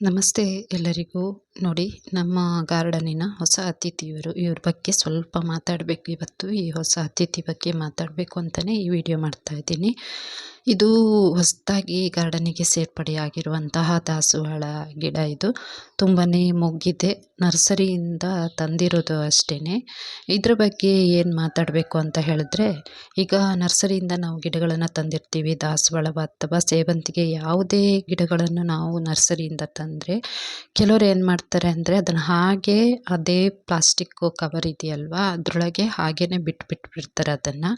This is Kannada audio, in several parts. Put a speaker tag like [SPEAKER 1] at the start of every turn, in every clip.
[SPEAKER 1] ನಮಸ್ತೆ ಎಲ್ಲರಿಗೂ. ನೋಡಿ, ನಮ್ಮ ಗಾರ್ಡನಿನ ಹೊಸ ಅತಿಥಿಯವರು ಇವ್ರ ಬಗ್ಗೆ ಸ್ವಲ್ಪ ಮಾತಾಡಬೇಕು. ಇವತ್ತು ಈ ಹೊಸ ಅತಿಥಿ ಬಗ್ಗೆ ಮಾತಾಡಬೇಕು ಅಂತಲೇ ಈ ವಿಡಿಯೋ ಮಾಡ್ತಾ ಇದ್ದೀನಿ. ಇದು ಹೊಸದಾಗಿ ಗಾರ್ಡನಿಗೆ ಸೇರ್ಪಡೆಯಾಗಿರುವಂತಹ ದಾಸವಾಳ ಗಿಡ ಇದು. ತುಂಬಾ ಮೊಗ್ಗಿದೆ. ನರ್ಸರಿಯಿಂದ ತಂದಿರೋದು ಅಷ್ಟೇ ಇದ್ರ ಬಗ್ಗೆ ಏನು ಮಾತಾಡಬೇಕು ಅಂತ ಹೇಳಿದ್ರೆ, ಈಗ ನರ್ಸರಿಯಿಂದ ನಾವು ಗಿಡಗಳನ್ನು ತಂದಿರ್ತೀವಿ, ದಾಸವಾಳ ಅಥವಾ ಸೇವಂತಿಗೆ ಯಾವುದೇ ಗಿಡಗಳನ್ನು ನಾವು ನರ್ಸರಿಯಿಂದ ತಂದರೆ, ಕೆಲವರು ಏನು ಮಾಡ್ತಾರೆ ಅಂದರೆ ಅದನ್ನು ಹಾಗೆ ಅದೇ ಪ್ಲಾಸ್ಟಿಕ್ಕು ಕವರ್ ಇದೆಯಲ್ವಾ, ಅದರೊಳಗೆ ಹಾಗೇ ಬಿಟ್ಟುಬಿಡ್ತಾರೆ ಅದನ್ನು.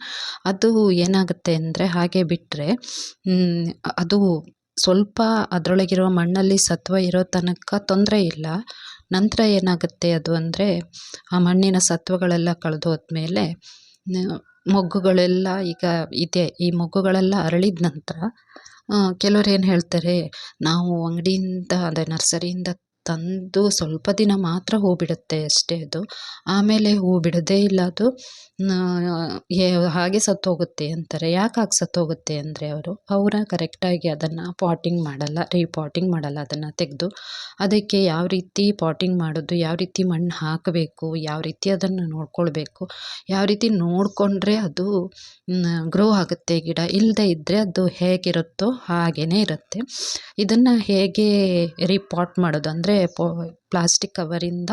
[SPEAKER 1] ಅದು ಏನಾಗುತ್ತೆ ಅಂದರೆ ಹಾಗೆ ಬಿಟ್ಟರೆ ಅದು ಸ್ವಲ್ಪ ಅದರೊಳಗಿರುವ ಮಣ್ಣಲ್ಲಿ ಸತ್ವ ಇರೋ ತನಕ ತೊಂದರೆ ಇಲ್ಲ. ನಂತರ ಏನಾಗುತ್ತೆ ಅದು ಅಂದರೆ, ಆ ಮಣ್ಣಿನ ಸತ್ವಗಳೆಲ್ಲ ಕಳೆದೋದ್ಮೇಲೆ ಮೊಗ್ಗುಗಳೆಲ್ಲ ಈಗ ಇದೆ. ಈ ಮೊಗ್ಗುಗಳೆಲ್ಲ ಅರಳಿದ ನಂತರ ಕೆಲವ್ರು ಏನು ಹೇಳ್ತಾರೆ, ನಾವು ಅಂಗಡಿಯಿಂದ ಅಂದರೆ ನರ್ಸರಿಯಿಂದ ತಂದು ಸ್ವಲ್ಪ ದಿನ ಮಾತ್ರ ಹೂ ಬಿಡುತ್ತೆ ಅಷ್ಟೇ ಅದು. ಆಮೇಲೆ ಹೂ ಬಿಡದೇ ಇಲ್ಲ ಅದು. ಹಾಗೆ ಸತ್ತೋಗುತ್ತೆ ಅಂತಾರೆ. ಯಾಕೆ ಹಾಗೆ ಸತ್ತೋಗುತ್ತೆ ಅಂದರೆ ಅವರು, ಅವರ ಕರೆಕ್ಟಾಗಿ ಅದನ್ನು ಪಾಟಿಂಗ್ ಮಾಡಲ್ಲ ರೀಪಾಟಿಂಗ್ ಮಾಡಲ್ಲ ಅದನ್ನು ತೆಗೆದು. ಅದಕ್ಕೆ ಯಾವ ರೀತಿ ಪಾಟಿಂಗ್ ಮಾಡೋದು, ಯಾವ ರೀತಿ ಮಣ್ಣು ಹಾಕಬೇಕು, ಯಾವ ರೀತಿ ಅದನ್ನು ನೋಡ್ಕೊಳ್ಬೇಕು, ಯಾವ ರೀತಿ ನೋಡಿಕೊಂಡ್ರೆ ಅದು ಗ್ರೋ ಆಗುತ್ತೆ ಗಿಡ. ಇಲ್ಲದೆ ಇದ್ದರೆ ಅದು ಹೇಗಿರುತ್ತೋ ಹಾಗೇ ಇರುತ್ತೆ. ಇದನ್ನು ಹೇಗೆ ರೀಪಾಟ್ ಮಾಡೋದು ಅಂದರೆ ಪೊ, ಪ್ಲಾಸ್ಟಿಕ್ ಕವರಿಂದ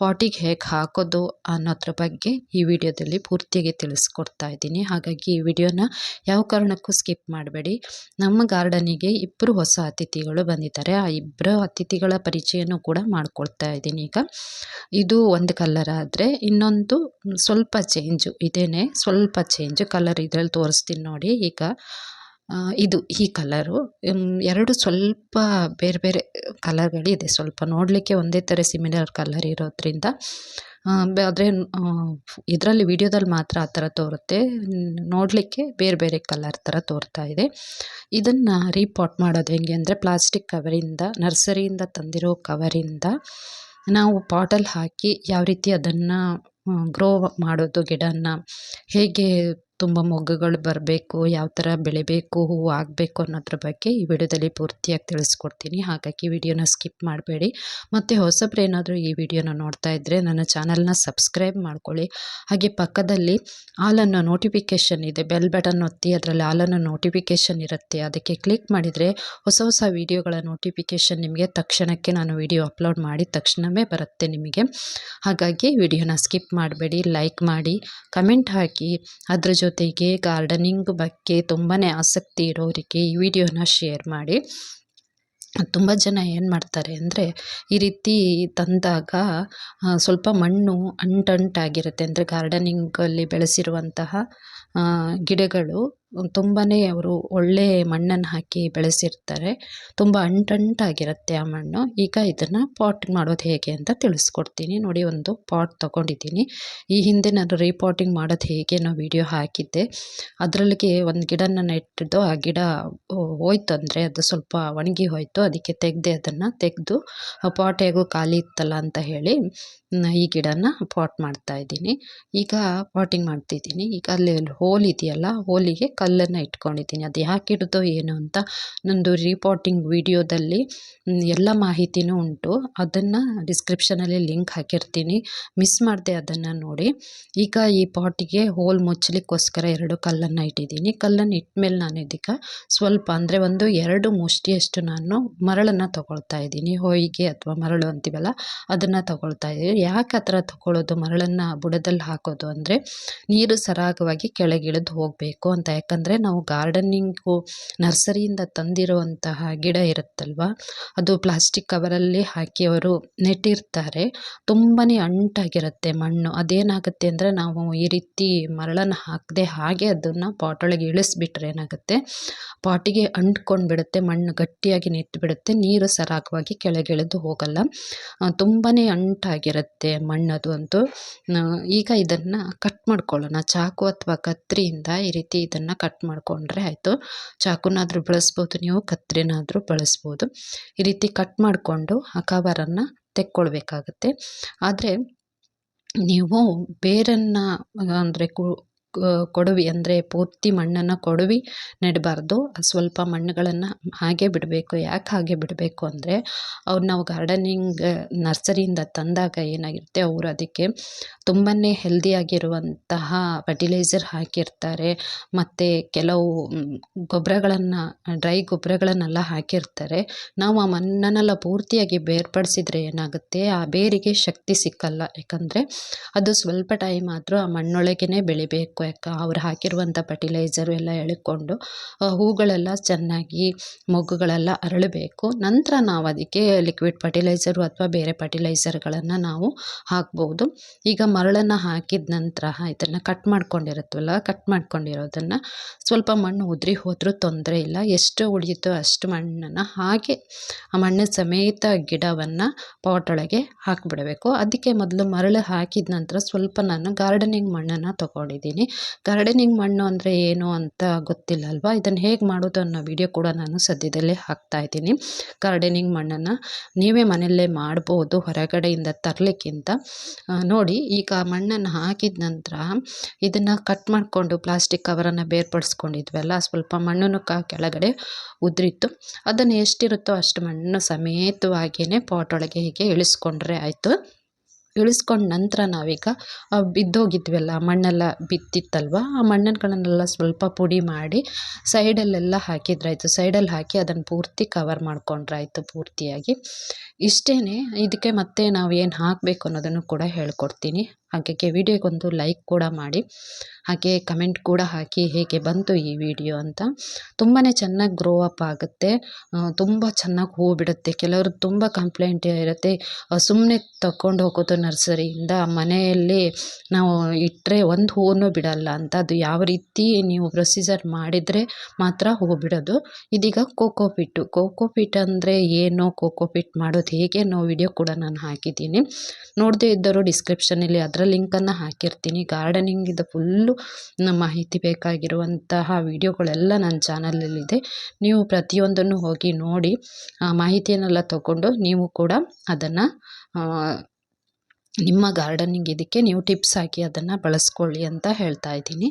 [SPEAKER 1] ಪಾಟಿಗೆ ಹೇಗೆ ಹಾಕೋದು ಅನ್ನೋದ್ರ ಬಗ್ಗೆ ಈ ವಿಡಿಯೋದಲ್ಲಿ ಪೂರ್ತಿಯಾಗಿ ತಿಳಿಸ್ಕೊಡ್ತಾ ಇದ್ದೀನಿ. ಹಾಗಾಗಿ ಈ ವಿಡಿಯೋನ ಯಾವ ಕಾರಣಕ್ಕೂ ಸ್ಕಿಪ್ ಮಾಡಬೇಡಿ. ನಮ್ಮ ಗಾರ್ಡನಿಗೆ ಇಬ್ಬರು ಹೊಸ ಅತಿಥಿಗಳು ಬಂದಿದ್ದಾರೆ. ಆ ಇಬ್ಬರು ಅತಿಥಿಗಳ ಪರಿಚಯನೂ ಕೂಡ ಮಾಡ್ಕೊಳ್ತಾ ಇದ್ದೀನಿ ಈಗ. ಇದು ಒಂದು ಕಲರ್ ಆದರೆ ಇನ್ನೊಂದು ಸ್ವಲ್ಪ ಚೇಂಜು, ಇದೇನೆ ಸ್ವಲ್ಪ ಚೇಂಜು. ಕಲರ್ ಇದರಲ್ಲಿ ತೋರಿಸ್ತೀನಿ ನೋಡಿ ಈಗ. ಇದು ಈ ಕಲರು ಎರಡು ಸ್ವಲ್ಪ ಬೇರೆ ಬೇರೆ ಕಲರ್ಗಳಿದೆ ಸ್ವಲ್ಪ ನೋಡಲಿಕ್ಕೆ ಒಂದೇ ಥರ ಸಿಮಿಲರ್ ಕಲರ್ ಇರೋದ್ರಿಂದ. ಆದರೆ ಇದರಲ್ಲಿ ವಿಡಿಯೋದಲ್ಲಿ ಮಾತ್ರ ಆ ಥರ ತೋರುತ್ತೆ. ನೋಡಲಿಕ್ಕೆ ಬೇರೆ ಬೇರೆ ಕಲರ್ ಥರ ತೋರ್ತಾ ಇದೆ. ಇದನ್ನು ರೀಪಾಟ್ ಮಾಡೋದು ಹೆಂಗೆ ಅಂದರೆ ಪ್ಲಾಸ್ಟಿಕ್ ಕವರಿಂದ ನರ್ಸರಿಯಿಂದ ತಂದಿರೋ ಕವರಿಂದ ನಾವು ಪಾಟಲ್ಲಿ ಹಾಕಿ ಯಾವ ರೀತಿ ಅದನ್ನು ಗ್ರೋ ಮಾಡೋದು ಗಿಡನ ಹೇಗೆ ತುಂಬ ಮೊಗ್ಗುಗಳು ಬರಬೇಕು, ಯಾವ ಥರ ಬೆಳಿಬೇಕು, ಹೂವು ಆಗಬೇಕು ಅನ್ನೋದ್ರ ಬಗ್ಗೆ ಈ ವಿಡಿಯೋದಲ್ಲಿ ಪೂರ್ತಿಯಾಗಿ ತಿಳಿಸ್ಕೊಡ್ತೀನಿ. ಹಾಗಾಗಿ ವಿಡಿಯೋನ ಸ್ಕಿಪ್ ಮಾಡಬೇಡಿ. ಮತ್ತು ಹೊಸಬ್ರು ಏನಾದರೂ ಈ ವಿಡಿಯೋನ ನೋಡ್ತಾ ಇದ್ದರೆ ನನ್ನ ಚಾನಲ್ನ ಸಬ್ಸ್ಕ್ರೈಬ್ ಮಾಡ್ಕೊಳ್ಳಿ. ಹಾಗೆ ಪಕ್ಕದಲ್ಲಿ ಆಲನ್ನು ನೋಟಿಫಿಕೇಷನ್ ಇದೆ ಬೆಲ್ ಬಟನ್ ಒತ್ತಿ, ಅದರಲ್ಲಿ ಆಲನ್ನು ನೋಟಿಫಿಕೇಷನ್ ಇರುತ್ತೆ. ಅದಕ್ಕೆ ಕ್ಲಿಕ್ ಮಾಡಿದರೆ ಹೊಸ ಹೊಸ ವಿಡಿಯೋಗಳ ನೋಟಿಫಿಕೇಷನ್ ನಿಮಗೆ ತಕ್ಷಣಕ್ಕೆ ನಾನು ವಿಡಿಯೋ ಅಪ್ಲೋಡ್ ಮಾಡಿದ ತಕ್ಷಣವೇ ಬರುತ್ತೆ ನಿಮಗೆ. ಹಾಗಾಗಿ ವಿಡಿಯೋನ ಸ್ಕಿಪ್ ಮಾಡಬೇಡಿ ಲೈಕ್ ಮಾಡಿ ಕಮೆಂಟ್ ಹಾಕಿ. ಅದ್ರ ಜೊತೆಗೆ ಗಾರ್ಡನಿಂಗ್ ಬಗ್ಗೆ ತುಂಬಾ ಆಸಕ್ತಿ ಇರೋರಿಗೆ ಈ ವಿಡಿಯೋನ ಶೇರ್ ಮಾಡಿ. ತುಂಬ ಜನ ಏನು ಮಾಡ್ತಾರೆ ಅಂದರೆ, ಈ ರೀತಿ ತಂದಾಗ ಸ್ವಲ್ಪ ಮಣ್ಣು ಅಂಟಂಟಾಗಿರುತ್ತೆ ಅಂದರೆ ಗಾರ್ಡನಿಂಗಲ್ಲಿ ಬೆಳೆಸಿರುವಂತಹ ಗಿಡಗಳು ತುಂಬಾ ಅವರು ಒಳ್ಳೆ ಮಣ್ಣನ್ನು ಹಾಕಿ ಬೆಳೆಸಿರ್ತಾರೆ. ತುಂಬ ಅಂಟಂಟಾಗಿರುತ್ತೆ ಆ ಮಣ್ಣು. ಈಗ ಇದನ್ನು ಪಾಟ್ ಮಾಡೋದು ಹೇಗೆ ಅಂತ ತಿಳಿಸ್ಕೊಡ್ತೀನಿ. ನೋಡಿ, ಒಂದು ಪಾಟ್ ತೊಗೊಂಡಿದ್ದೀನಿ. ಈ ಹಿಂದೆ ನಾನು ರೀಪಾಟಿಂಗ್ ಮಾಡೋದು ಹೇಗೆ ನಾವು ವಿಡಿಯೋ ಹಾಕಿದ್ದೆ. ಅದರಲ್ಲಿಗೆ ಒಂದು ಗಿಡನ ನೆಟ್ಟಿದ್ದು, ಆ ಗಿಡ ಹೋಯ್ತು ಅಂದರೆ ಅದು ಸ್ವಲ್ಪ ಒಣಗಿ ಹೋಯಿತು. ಅದಕ್ಕೆ ತೆಗೆದೆ ಅದನ್ನು ತೆಗೆದು ಪಾಟ್ ಹೇಗೂ ಖಾಲಿ ಇತ್ತಲ್ಲ ಅಂತ ಹೇಳಿ ಈ ಗಿಡನ ಪಾಟ್ ಮಾಡ್ತಾ ಇದ್ದೀನಿ. ಈಗ ಪಾಟಿಂಗ್ ಮಾಡ್ತಿದ್ದೀನಿ. ಈಗ ಅಲ್ಲಿ ಹೋಲ್ ಇದೆಯಲ್ಲ ಹೋಲಿಗೆ ಕಲ್ಲನ್ನು ಇಟ್ಕೊಂಡಿದ್ದೀನಿ. ಅದು ಯಾಕೆ ಇಡ್ದೋ ಏನು ಅಂತ ನಂದು ರೀಪಾಟಿಂಗ್ ವಿಡಿಯೋದಲ್ಲಿ ಎಲ್ಲ ಮಾಹಿತಿನೂ ಉಂಟು. ಅದನ್ನು ಡಿಸ್ಕ್ರಿಪ್ಷನಲ್ಲಿ ಲಿಂಕ್ ಹಾಕಿರ್ತೀನಿ. ಮಿಸ್ ಮಾಡಿದೆ ಅದನ್ನು ನೋಡಿ. ಈಗ ಈ ಪಾಟಿಗೆ ಹೋಲ್ ಮುಚ್ಚಲಿಕ್ಕೋಸ್ಕರ ಎರಡು ಕಲ್ಲನ್ನು ಇಟ್ಟಿದ್ದೀನಿ. ಕಲ್ಲನ್ನು ಇಟ್ಮೇಲೆ ನಾನು ಇದಕ್ಕೆ ಸ್ವಲ್ಪ ಅಂದರೆ ಒಂದು ಎರಡು ಮುಷ್ಟಿಯಷ್ಟು ನಾನು ಮರಳನ್ನು ತಗೊಳ್ತಾ ಇದ್ದೀನಿ. ಹೊಯ್ಗೆ ಅಥವಾ ಮರಳು ಅಂತೀವಲ್ಲ, ಅದನ್ನು ತಗೊಳ್ತಾ ಇದ್ದೀನಿ. ಯಾಕೆ ಆ ಥರ ಮರಳನ್ನು ಬುಡದಲ್ಲಿ ಹಾಕೋದು ಅಂದರೆ ನೀರು ಸರಾಗವಾಗಿ ಕೆಳಗಿಳಿದು ಹೋಗಬೇಕು ಅಂತ. ಯಾಕಂದರೆ ನಾವು ಗಾರ್ಡನಿಂಗು, ನರ್ಸರಿಯಿಂದ ತಂದಿರುವಂತಹ ಗಿಡ ಇರುತ್ತಲ್ವ, ಅದು ಪ್ಲಾಸ್ಟಿಕ್ ಕವರಲ್ಲಿ ಹಾಕಿ ಅವರು ನೆಟ್ಟಿರ್ತಾರೆ. ತುಂಬಾ ಅಂಟಾಗಿರುತ್ತೆ ಮಣ್ಣು. ಅದೇನಾಗುತ್ತೆ ಅಂದರೆ ನಾವು ಈ ರೀತಿ ಮರಳನ್ನು ಹಾಕದೆ ಹಾಗೆ ಅದನ್ನು ಪಾಟೊಳಗೆ ಇಳಿಸ್ಬಿಟ್ರೆ ಏನಾಗುತ್ತೆ, ಪಾಟಿಗೆ ಅಂಟ್ಕೊಂಡು ಬಿಡುತ್ತೆ ಮಣ್ಣು ಗಟ್ಟಿಯಾಗಿ ನಿಂತು ಬಿಡುತ್ತೆ ನೀರು ಸರಾಗವಾಗಿ ಕೆಳಗಿಳಿದು ಹೋಗಲ್ಲ. ತುಂಬಾ ಅಂಟಾಗಿರುತ್ತೆ. ಮಣ್ಣದು ಅಂತೂ ಈಗ ಇದನ್ನು ಕಟ್ ಮಾಡ್ಕೊಳ್ಳೋಣ. ಚಾಕು ಅಥವಾ ಕತ್ರಿಯಿಂದ ಈ ರೀತಿ ಇದನ್ನು ಕಟ್ ಮಾಡಿಕೊಂಡ್ರೆ ಆಯಿತು. ಚಾಕುನಾದರೂ ಬಳಸ್ಬೋದು ನೀವು ಕತ್ತರಿನಾದರೂ ಬಳಸ್ಬೋದು. ಈ ರೀತಿ ಕಟ್ ಮಾಡಿಕೊಂಡು ಆ ಕವರನ್ನು ತೆಕ್ಕೊಳ್ಬೇಕಾಗತ್ತೆ. ಆದರೆ, ನೀವು ಬೇರನ್ನು, ಅಂದರೆ ಕು ಕೊಡವಿ ಅಂದರೆ ಪೂರ್ತಿ ಮಣ್ಣನ್ನು ಕೊಡವಿ ನೆಡಬಾರ್ದು. ಸ್ವಲ್ಪ ಮಣ್ಣುಗಳನ್ನು ಹಾಗೆ ಬಿಡಬೇಕು. ಯಾಕೆ ಹಾಗೆ ಬಿಡಬೇಕು ಅಂದರೆ ಅವ್ರು ನಾವು ಗಾರ್ಡನಿಂಗ್, ನರ್ಸರಿಯಿಂದ ತಂದಾಗ ಏನಾಗಿರುತ್ತೆ ಅವರು ಅದಕ್ಕೆ ತುಂಬಾ ಹೆಲ್ದಿಯಾಗಿರುವಂತಹ ಫರ್ಟಿಲೈಸರ್ ಹಾಕಿರ್ತಾರೆ. ಮತ್ತು ಕೆಲವು ಗೊಬ್ಬರಗಳನ್ನು ಡ್ರೈ ಗೊಬ್ಬರಗಳನ್ನೆಲ್ಲ ಹಾಕಿರ್ತಾರೆ. ನಾವು ಆ ಮಣ್ಣನ್ನೆಲ್ಲ ಪೂರ್ತಿಯಾಗಿ ಬೇರ್ಪಡಿಸಿದ್ರೆ ಏನಾಗುತ್ತೆ? ಆ ಬೇರಿಗೆ ಶಕ್ತಿ ಸಿಕ್ಕಲ್ಲ. ಯಾಕಂದರೆ ಅದು ಸ್ವಲ್ಪ ಟೈಮ್ ಆದರೂ ಆ ಮಣ್ಣೊಳಗೇ ಬೆಳಿಬೇಕು. ಯಾಕೆ ಅವ್ರು ಹಾಕಿರುವಂಥ ಫರ್ಟಿಲೈಸರು ಎಲ್ಲ ಎಳ್ಕೊಂಡು ಹೂಗಳೆಲ್ಲ ಚೆನ್ನಾಗಿ ಮೊಗ್ಗುಗಳೆಲ್ಲ ಅರಳಬೇಕು. ನಂತರ ನಾವು ಅದಕ್ಕೆ ಲಿಕ್ವಿಡ್ ಫರ್ಟಿಲೈಸರು ಅಥವಾ ಬೇರೆ ಫರ್ಟಿಲೈಸರ್ಗಳನ್ನು ನಾವು ಹಾಕ್ಬೋದು. ಈಗ ಮರಳನ್ನು ಹಾಕಿದ ನಂತರ, ಇದನ್ನು ಕಟ್ ಮಾಡ್ಕೊಂಡಿರುತ್ತಲ್ಲ ಕಟ್ ಮಾಡ್ಕೊಂಡಿರೋದನ್ನು ಸ್ವಲ್ಪ ಮಣ್ಣು ಉದುರಿ ಹೋದರೂ ತೊಂದರೆ ಇಲ್ಲ. ಎಷ್ಟು ಉಳಿಯುತ್ತೋ ಅಷ್ಟು ಮಣ್ಣನ್ನು ಹಾಗೆ, ಆ ಮಣ್ಣು ಸಮೇತ ಗಿಡವನ್ನು ಪಾಟೊಳಗೆ ಹಾಕಿಬಿಡಬೇಕು. ಅದಕ್ಕೆ ಮೊದಲು ಮರಳು ಹಾಕಿದ ನಂತರ ಸ್ವಲ್ಪ ನಾನು ಗಾರ್ಡನಿಂಗ್ ಮಣ್ಣನ್ನು ತೊಗೊಂಡಿದ್ದೀನಿ. ಗಾರ್ಡನಿಂಗ್ ಮಣ್ಣು ಅಂದರೆ ಏನು ಅಂತ ಗೊತ್ತಿಲ್ಲ ಅಲ್ವಾ ಇದನ್ನು ಹೇಗೆ ಮಾಡೋದು ಅನ್ನೋ ವಿಡಿಯೋ ಕೂಡ ನಾನು ಸದ್ಯದಲ್ಲೇ ಹಾಕ್ತಾ ಇದ್ದೀನಿ. ಗಾರ್ಡನಿಂಗ್ ಮಣ್ಣನ್ನು ನೀವೇ ಮನೆಯಲ್ಲೇ ಮಾಡ್ಬೋದು, ಹೊರಗಡೆಯಿಂದ ತರಲಿಕ್ಕಿಂತ. ನೋಡಿ, ಈಗ ಮಣ್ಣನ್ನು ಹಾಕಿದ ನಂತರ ಇದನ್ನು ಕಟ್ ಮಾಡಿಕೊಂಡು ಪ್ಲಾಸ್ಟಿಕ್ ಕವರನ್ನು ಬೇರ್ಪಡಿಸ್ಕೊಂಡಿದ್ವಲ್ಲ, ಸ್ವಲ್ಪ ಮಣ್ಣನ್ನು ಕ, ಕೆಳಗಡೆ ಉದುರಿತ್ತು. ಅದನ್ನು ಎಷ್ಟಿರುತ್ತೋ ಅಷ್ಟು ಮಣ್ಣು ಸಮೇತವಾಗಿಯೇ ಪಾಟೊಳಗೆ ಹೀಗೆ ಇಳಿಸ್ಕೊಂಡ್ರೆ ಆಯಿತು. ಇಳಿಸ್ಕೊಂಡ ನಂತರ ನಾವೀಗ ಬಿದ್ದೋಗಿದ್ವಲ್ಲ ಮಣ್ಣೆಲ್ಲ ಬಿತ್ತಿತ್ತಲ್ವ ಆ ಮಣ್ಣುಗಳನ್ನೆಲ್ಲ ಸ್ವಲ್ಪ ಪುಡಿ ಮಾಡಿ ಸೈಡಲ್ಲೆಲ್ಲ ಹಾಕಿದ್ರಾಯಿತು. ಸೈಡಲ್ಲಿ ಹಾಕಿ ಅದನ್ನು ಪೂರ್ತಿ ಕವರ್ ಮಾಡ್ಕೊಂಡ್ರಾಯ್ತು ಪೂರ್ತಿಯಾಗಿ. ಇಷ್ಟೇ ಇದಕ್ಕೆ ಮತ್ತೆ ನಾವು ಏನು ಹಾಕಬೇಕು ಅನ್ನೋದನ್ನು ಕೂಡ ಹೇಳ್ಕೊಡ್ತೀನಿ. ಹಾಗಾಗಿ ವಿಡಿಯೋಗೊಂದು ಲೈಕ್ ಕೂಡ ಮಾಡಿ. ಹಾಗೆ ಕಮೆಂಟ್ ಕೂಡ ಹಾಕಿ ಹೇಗೆ ಬಂತು ಈ ವಿಡಿಯೋ ಅಂತ. ತುಂಬಾ ಚೆನ್ನಾಗಿ ಗ್ರೋ ಅಪ್ ಆಗುತ್ತೆ. ತುಂಬ ಚೆನ್ನಾಗಿ ಹೂ ಬಿಡುತ್ತೆ ಕೆಲವರು ತುಂಬ ಕಂಪ್ಲೇಂಟ್ ಇರುತ್ತೆ. ಸುಮ್ಮನೆ ತಗೊಂಡು ಹೋಗೋದು ನರ್ಸರಿಯಿಂದ ಮನೆಯಲ್ಲಿ ನಾವು ಇಟ್ಟರೆ ಒಂದು ಹೂವನ್ನು ಬಿಡಲ್ಲ ಅಂತ. ಅದು ಯಾವ ರೀತಿ ನೀವು ಪ್ರೊಸೀಜರ್ ಮಾಡಿದರೆ ಮಾತ್ರ ಹೂ ಬಿಡೋದು ಇದೀಗ ಕೋಕೋಪಿಟ್ಟು ಕೋಕೋಪಿಟ್ ಅಂದರೆ ಏನು? ಕೋಕೋಪಿಟ್ ಮಾಡೋದು ಹೇಗೆ ಅನ್ನೋ ವಿಡಿಯೋ ಕೂಡ ನಾನು ಹಾಕಿದ್ದೀನಿ. ನೋಡದೇ ಇದ್ದರು ಡಿಸ್ಕ್ರಿಪ್ಷನಲ್ಲಿ ಅದರ ಲಿಂಕನ್ನು ಹಾಕಿರ್ತೀನಿ. ಗಾರ್ಡನಿಂಗಿದು ಫುಲ್ಲು ಮಾಹಿತಿ ಬೇಕಾಗಿರುವಂತಹ ವಿಡಿಯೋಗಳೆಲ್ಲ ನನ್ನ ಚಾನಲಲ್ಲಿದೆ. ನೀವು ಪ್ರತಿಯೊಂದನ್ನು ಹೋಗಿ ನೋಡಿ ಮಾಹಿತಿಯನ್ನೆಲ್ಲ ತಗೊಂಡು ನೀವು ಕೂಡ ಅದನ್ನು ನಿಮ್ಮ ಗಾರ್ಡನಿಂಗ್ ಇದಕ್ಕೆ ನೀವು ಟಿಪ್ಸ್ ಹಾಕಿ ಅದನ್ನು ಬಳಸ್ಕೊಳ್ಳಿ ಅಂತ ಹೇಳ್ತಾ ಇದ್ದೀನಿ.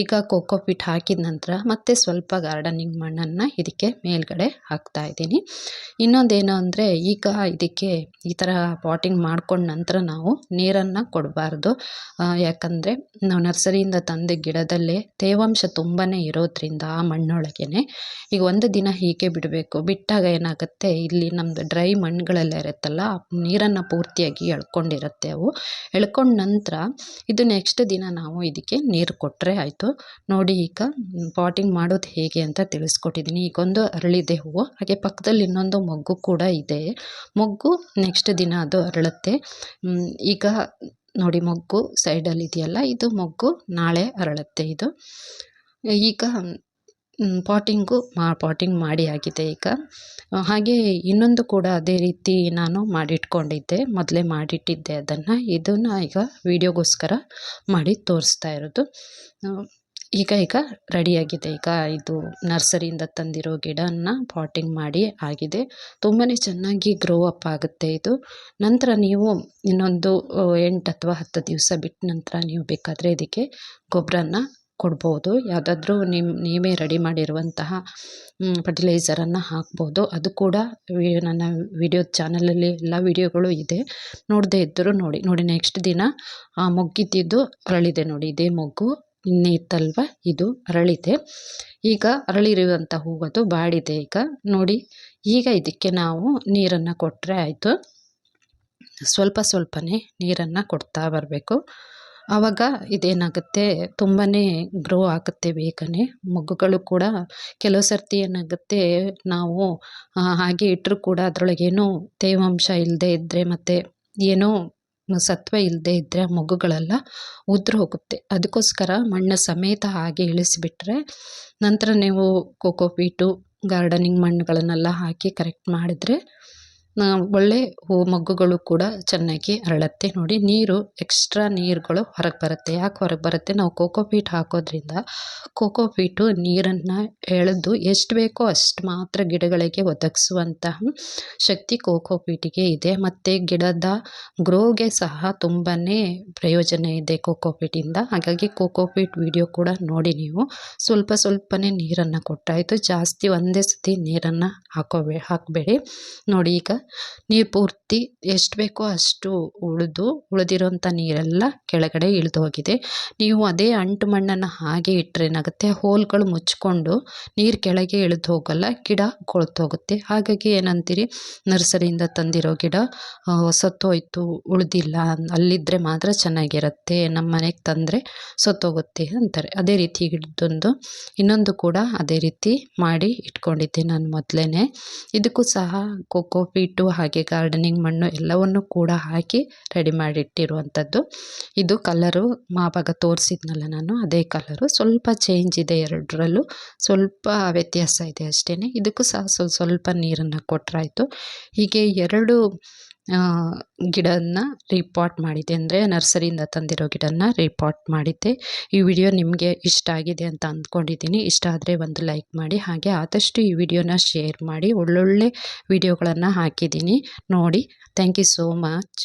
[SPEAKER 1] ಈಗ ಕೋಕೋಪಿಟ್ ಹಾಕಿದ ನಂತರ ಮತ್ತೆ ಸ್ವಲ್ಪ ಗಾರ್ಡನಿಂಗ್ ಮಣ್ಣನ್ನು ಇದಕ್ಕೆ ಮೇಲ್ಗಡೆ ಹಾಕ್ತಾ ಇದ್ದೀನಿ. ಇನ್ನೊಂದೇನು ಅಂದರೆ ಈಗ ಇದಕ್ಕೆ ಈ ಥರ ಪಾಟಿಂಗ್ ಮಾಡ್ಕೊಂಡ ನಂತರ ನಾವು ನೀರನ್ನು ಕೊಡಬಾರ್ದು. ಯಾಕಂದರೆ ನಾವು ನರ್ಸರಿಯಿಂದ ತಂದ ಗಿಡದಲ್ಲೇ ತೇವಾಂಶ ತುಂಬಾ ಇರೋದ್ರಿಂದ ಆ ಮಣ್ಣೊಳಗೇ ಈಗ ಒಂದು ದಿನ ಹೀಗೆ ಬಿಡಬೇಕು. ಬಿಟ್ಟಾಗ ಏನಾಗುತ್ತೆ, ಇಲ್ಲಿ ನಮ್ಮದು ಡ್ರೈ ಮಣ್ಣುಗಳೆಲ್ಲ ಇರುತ್ತಲ್ಲ ನೀರನ್ನು ಪೂರ್ತಿಯಾಗಿ ಎಳ್ಕೊಂಡಿರುತ್ತೆ. ಎಳ್ಕೊಂಡ ನಂತರ ಇದು ನೆಕ್ಸ್ಟ್ ದಿನ ನಾವು ಇದಕ್ಕೆ ನೀರು ಕೊಟ್ಟರೆ ಆಯಿತು. ನೋಡಿ ಈಗ ಪಾಟಿಂಗ್ ಮಾಡೋದು ಹೇಗೆ ಅಂತ ತಿಳಿಸ್ಕೊಟ್ಟಿದ್ದೀನಿ ಈಗೊಂದು ಅರಳಿದೆ ಹೂವು. ಹಾಗೆ ಪಕ್ಕದಲ್ಲಿ ಇನ್ನೊಂದು ಮೊಗ್ಗು ಕೂಡ ಇದೆ. ಮೊಗ್ಗು ನೆಕ್ಸ್ಟ್ ದಿನ ಅದು ಅರಳುತ್ತೆ. ಈಗ ನೋಡಿ ಮೊಗ್ಗು ಸೈಡಲ್ಲಿ ಇದೆಯಲ್ಲ, ಇದು ಮೊಗ್ಗು ನಾಳೆ ಅರಳುತ್ತೆ ಇದು. ಈಗ ಪಾಟಿಂಗು ಮಾ ಪಾಟಿಂಗ್ ಮಾಡಿ ಆಗಿದೆ ಈಗ. ಹಾಗೆ ಇನ್ನೊಂದು ಕೂಡ ಅದೇ ರೀತಿ ನಾನು ಮಾಡಿಟ್ಕೊಂಡಿದ್ದೆ. ಮೊದಲೇ ಮಾಡಿಟ್ಟಿದ್ದೆ ಅದನ್ನು. ಇದನ್ನು ಈಗ ವೀಡಿಯೋಗೋಸ್ಕರ ಮಾಡಿ ತೋರಿಸ್ತಾ ಇರೋದು. ಈಗ ಈಗ ರೆಡಿಯಾಗಿದೆ. ಈಗ ಇದು ನರ್ಸರಿಯಿಂದ ತಂದಿರೋ ಗಿಡನ ಪಾಟಿಂಗ್ ಮಾಡಿ ಆಗಿದೆ. ತುಂಬಾ ಚೆನ್ನಾಗಿ ಗ್ರೋ ಅಪ್ ಆಗುತ್ತೆ ಇದು. ನಂತರ ನೀವು ಇನ್ನೊಂದು ಎಂಟು ಅಥವಾ ಹತ್ತು ದಿವಸ ಬಿಟ್ಟ ನಂತರ ನೀವು ಬೇಕಾದರೆ ಇದಕ್ಕೆ ಗೊಬ್ಬರನ ಕೊಡ್ಬೋದು. ಯಾವುದಾದ್ರೂ ನಿಮ್ಮ ನೀವೇ ರೆಡಿ ಮಾಡಿರುವಂತಹ ಫರ್ಟಿಲೈಸರನ್ನು ಹಾಕ್ಬೋದು. ಅದು ಕೂಡ ನನ್ನ ವಿಡಿಯೋ ಚಾನಲಲ್ಲಿ ಎಲ್ಲ ವಿಡಿಯೋಗಳು ಇದೆ. ನೋಡದೇ ಇದ್ದರೂ ನೋಡಿ. ನೋಡಿ ನೆಕ್ಸ್ಟ್ ದಿನ ಆ ಮೊಗ್ಗಿದ್ದಿದ್ದು ಅರಳಿದೆ ನೋಡಿ. ಇದೇ ಮೊಗ್ಗು. ಇನ್ನೇ ಇತ್ತಲ್ವ? ಇದು ಅರಳಿದೆ. ಈಗ ಅರಳಿರುವಂಥ ಹೂವದು ಬಾಡಿದೆ ಈಗ. ನೋಡಿ, ಈಗ ಇದಕ್ಕೆ ನಾವು ನೀರನ್ನು ಕೊಟ್ಟರೆ ಆಯಿತು. ಸ್ವಲ್ಪ ಸ್ವಲ್ಪನೇ ನೀರನ್ನು ಕೊಡ್ತಾ ಬರಬೇಕು. ಆವಾಗ ಇದೇನಾಗುತ್ತೆ? ತುಂಬಾ ಗ್ರೋ ಆಗುತ್ತೆ ಬೇಗನೆ. ಮೊಗ್ಗುಗಳು ಕೂಡ ಕೆಲವು ಸರ್ತಿ ಏನಾಗುತ್ತೆ, ನಾವು ಹಾಗೆ ಇಟ್ಟರೂ ಕೂಡ ಅದರೊಳಗೇನೋ ತೇವಾಂಶ ಇಲ್ಲದೆ ಇದ್ದರೆ ಮತ್ತು ಏನೋ ಸತ್ವ ಇಲ್ಲದೆ ಇದ್ದರೆ ಆ ಮೊಗ್ಗುಗಳೆಲ್ಲ ಉದುರು ಹೋಗುತ್ತೆ. ಅದಕ್ಕೋಸ್ಕರ ಮಣ್ಣು ಸಮೇತ ಹಾಗೆ ಇಳಿಸಿಬಿಟ್ರೆ ನಂತರ ನೀವು ಕೋಕೋಪೀಟು ಗಾರ್ಡನಿಂಗ್ ಮಣ್ಣುಗಳನ್ನೆಲ್ಲ ಹಾಕಿ ಕರೆಕ್ಟ್ ಮಾಡಿದ್ರೆ ಒಳ್ಳೆ ಹೂ ಮೊಗ್ಗುಗಳು ಕೂಡ ಚೆನ್ನಾಗಿ ಅರಳತ್ತೆ. ನೋಡಿ, ನೀರು ಎಕ್ಸ್ಟ್ರಾ ನೀರುಗಳು ಹೊರಗೆ ಬರುತ್ತೆ. ಯಾಕೆ ಹೊರಗೆ ಬರುತ್ತೆ? ನಾವು ಕೋಕೋ ಪೀಟ್ ಹಾಕೋದ್ರಿಂದ ಕೋಕೋಪೀಟು ನೀರನ್ನು ಎಳೆದು ಎಷ್ಟು ಬೇಕೋ ಅಷ್ಟು ಮಾತ್ರ ಗಿಡಗಳಿಗೆ ಒದಗಿಸುವಂತಹ ಶಕ್ತಿ ಕೋಕೋಪೀಟಿಗೆ ಇದೆ. ಮತ್ತು ಗಿಡದ ಗ್ರೋಗೆ ಸಹ ತುಂಬಾ ಪ್ರಯೋಜನ ಇದೆ ಕೋಕೋಪೀಟಿಂದ ಹಾಗಾಗಿ ಕೋಕೋ ಪೀಟ್ ವಿಡಿಯೋ ಕೂಡ ನೋಡಿ ನೀವು. ಸ್ವಲ್ಪ ಸ್ವಲ್ಪನೇ ನೀರನ್ನು ಕೊಟ್ಟಾಯಿತು. ಜಾಸ್ತಿ ಒಂದೇ ಸತಿ ನೀರನ್ನು ಹಾಕೋಬೇ, ಹಾಕಬೇಡಿ. ನೋಡಿ, ಈಗ ನೀರು ಪೂರ್ತಿ ಎಷ್ಟು ಬೇಕೋ ಅಷ್ಟು ಉಳಿದು, ಉಳಿದಿರೋಂಥ ನೀರೆಲ್ಲ ಕೆಳಗಡೆ ಇಳಿದು ಹೋಗಿದೆ. ನೀವು ಅದೇ ಅಂಟು ಮಣ್ಣನ್ನು ಹಾಗೆ ಇಟ್ಟರೆ ಏನಾಗುತ್ತೆ? ಹೋಲ್ಗಳು ಮುಚ್ಕೊಂಡು ನೀರು ಕೆಳಗೆ ಇಳಿದು ಹೋಗಲ್ಲ, ಗಿಡ ಕೊಳ್ತೋಗುತ್ತೆ ಹಾಗಾಗಿ ಏನಂತೀರಿ? ನರ್ಸರಿಯಿಂದ ತಂದಿರೋ ಗಿಡ ಸತ್ತೋಯ್ತು, ಉಳಿದಿಲ್ಲ ಅಲ್ಲಿದ್ದರೆ ಮಾತ್ರ ಚೆನ್ನಾಗಿರುತ್ತೆ ನಮ್ಮ ಮನೆಗೆ ತಂದರೆ ಸತ್ತೋಗುತ್ತೆ ಅಂತಾರೆ. ಅದೇ ರೀತಿ ಗಿಡದೊಂದು ಇನ್ನೊಂದು ಕೂಡ ಅದೇ ರೀತಿ ಮಾಡಿ ಇಟ್ಕೊಂಡಿದ್ದೆ ನಾನು ಮೊದಲೇ ಇದಕ್ಕೂ ಸಹ ಕೋಕೋಪೀಟು ಹಾಗೆ ಗಾರ್ಡನಿಂಗ್ ಮಣ್ಣು ಎಲ್ಲವನ್ನು ಕೂಡ ಹಾಕಿ ರೆಡಿ ಮಾಡಿಟ್ಟಿರುವಂಥದ್ದು. ಇದು ಕಲರು ಮಾವಾಗ ತೋರಿಸಿದ್ನಲ್ಲ ನಾನು, ಅದೇ ಕಲರು ಸ್ವಲ್ಪ ಚೇಂಜ್ ಇದೆ ಎರಡರಲ್ಲೂ. ಸ್ವಲ್ಪ ವ್ಯತ್ಯಾಸ ಇದೆ ಅಷ್ಟೇ ಇದಕ್ಕೂ ಸಹ ಸ್ವಲ್ಪ ನೀರನ್ನು ಕೊಟ್ಟರಾಯ್ತು ಹೀಗೆ ಎರಡು ಗಿಡನ ರೀಪಾಟ್ ಮಾಡಿದ್ದೆ. ಅಂದರೆ ನರ್ಸರಿಯಿಂದ ತಂದಿರೋ ಗಿಡನ ರೀಪಾಟ್ ಮಾಡಿದ್ದೆ. ಈ ವಿಡಿಯೋ ನಿಮಗೆ ಇಷ್ಟ ಆಗಿದೆ ಅಂತ ಅಂದ್ಕೊಂಡಿದ್ದೀನಿ. ಇಷ್ಟ ಆದರೆ ಒಂದು ಲೈಕ್ ಮಾಡಿ, ಹಾಗೆ ಆದಷ್ಟು ಈ ವಿಡಿಯೋನ ಶೇರ್ ಮಾಡಿ, ಒಳ್ಳೊಳ್ಳೆ ವಿಡಿಯೋಗಳನ್ನು ಹಾಕಿದ್ದೀನಿ. ನೋಡಿ ಥ್ಯಾಂಕ್ ಯು ಸೋ ಮಚ್